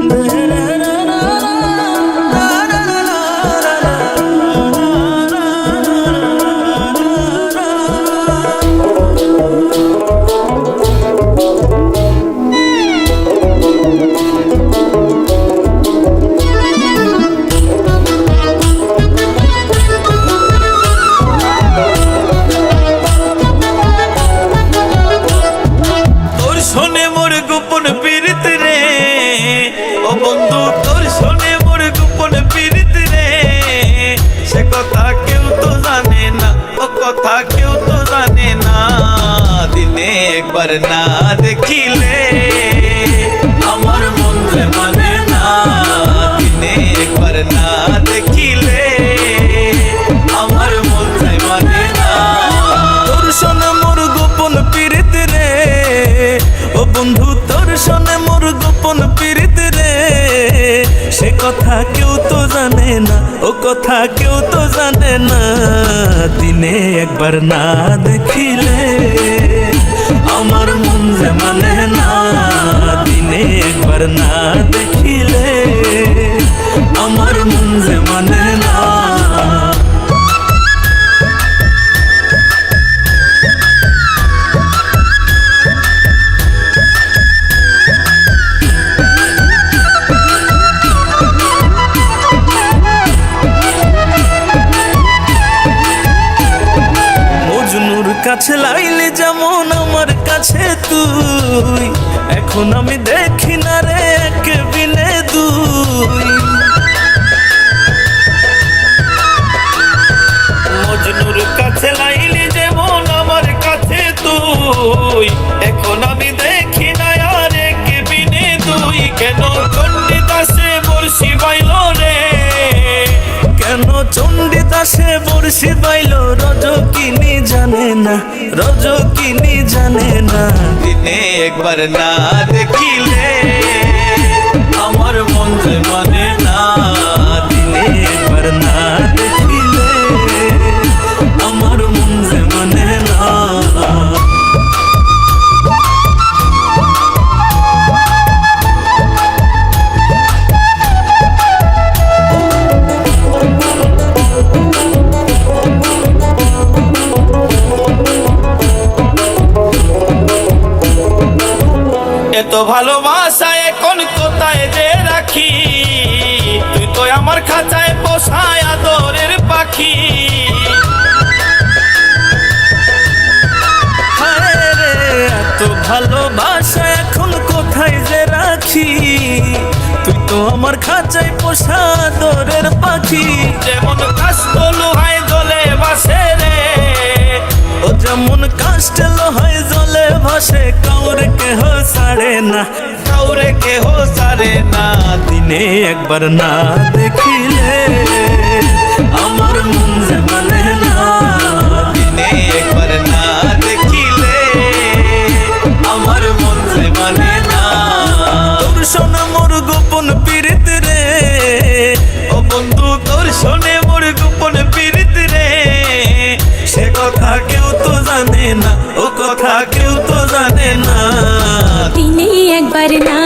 তোর কথা কেউ তো জানে না দিনে একবার না দেখিলে আমার মন মানে না দিনে একবার না দেখিলে আমার মন মানে না তোর শোনে মোর গোপন পীড়িত রে ও বন্ধু তোর সে কথা কেউ তো জানে না, ও কথা কেউ তো জানে না। দিনে একবার না দেখিলে আমার মন যে মানে না। দিনে একবার না দেখিলে আমার মন যে মানে কাছে লাইলে যেমন আমার কাছে তুই, এখন আমি দেখি না রে এক দুই। মজনুর কাছে লাইলে যেমন আমার কাছে তুই, এখন আমি দেখি না আর এক বিনে দুই। কেন চণ্ডীদাসে বর্ষি বাইল রে? কেন চণ্ডীদাসে বর্ষি বাইল রজকিনি না রজকিনি জানে না। দিনে একবার না দেখিলে। ভালোবাসা এখন কোথায় যে রাখি? তুই তো আমার খাঁচায় পোষায় আদরের পাখি। এত ভালোবাসা এখন কোথায় যে রাখি? তুই তো আমার খাঁচায় পোষা আদরের পাখি। যেমন কাস্ত লোহায় জলে বাসে যেমন কাষ্ট হয় জলে ভাসে কাউরে কেহ সারে না কাউরে কেহ সারে না দিনে একবার না দেখিলে আমার মন যে কেউ তো জানে না ও কথা কেউ তো জানে না। তিনি একবার না